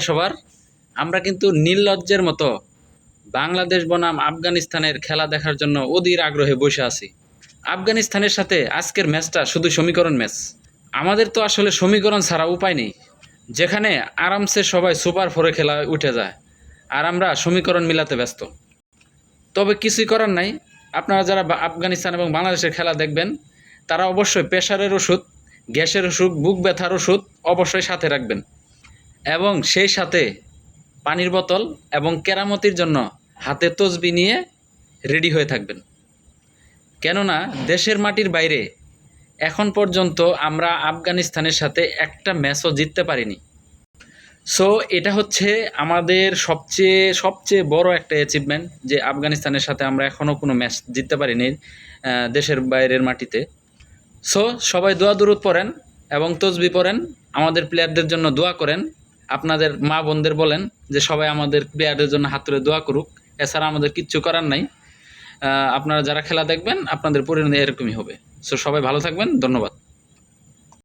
সবার আমরা কিন্তু নির্লজ্জের মতো বাংলাদেশ বনাম আফগানিস্তানের খেলা দেখার জন্য অধীর আগ্রহে বসে আছি। আফগানিস্তানের সাথে আজকের ম্যাচটা শুধু সমীকরণ ম্যাচ। আমাদের তো আসলে সমীকরণ ছাড়া উপায় নেই। যেখানে আরামসে সবাই সুপার ফোরে খেলা উঠে যায় আর আমরা সমীকরণ মিলাতে ব্যস্ত। তবে কিছুই করার নাই। আপনারা যারা আফগানিস্তান এবং বাংলাদেশের খেলা দেখবেন, তারা অবশ্যই প্রেশারের ওষুধ, গ্যাসের ওষুধ, বুক ব্যথার ওষুধ অবশ্যই সাথে রাখবেন। এবং সেই সাথে পানির বোতল এবং কেরামতির জন্য হাতে তসবি নিয়ে রেডি হয়ে থাকবেন। কেননা দেশের মাটির বাইরে এখন পর্যন্ত আমরা আফগানিস্তানের সাথে একটা ম্যাচও জিততে পারিনি। সো এটা হচ্ছে আমাদের সবচেয়ে সবচেয়ে বড় একটা অ্যাচিভমেন্ট যে আফগানিস্তানের সাথে আমরা এখনও কোনো ম্যাচ জিততে পারিনি দেশের বাইরের মাটিতে। সো সবাই দোয়া দুরুদ পড়েন এবং তসবি পড়েন, আমাদের প্লেয়ারদের জন্য দোয়া করেন। আপনাদের মা বোনদের বলেন যে সবাই আমাদের প্লেয়ারদের জন্য হাত তুলে দোয়া করুক। এছাড়া আমাদের কিচ্ছু করার নাই। আপনারা যারা খেলা দেখবেন, আপনাদের পরিণতি এরকমই হবে। সো সবাই ভালো থাকবেন। ধন্যবাদ।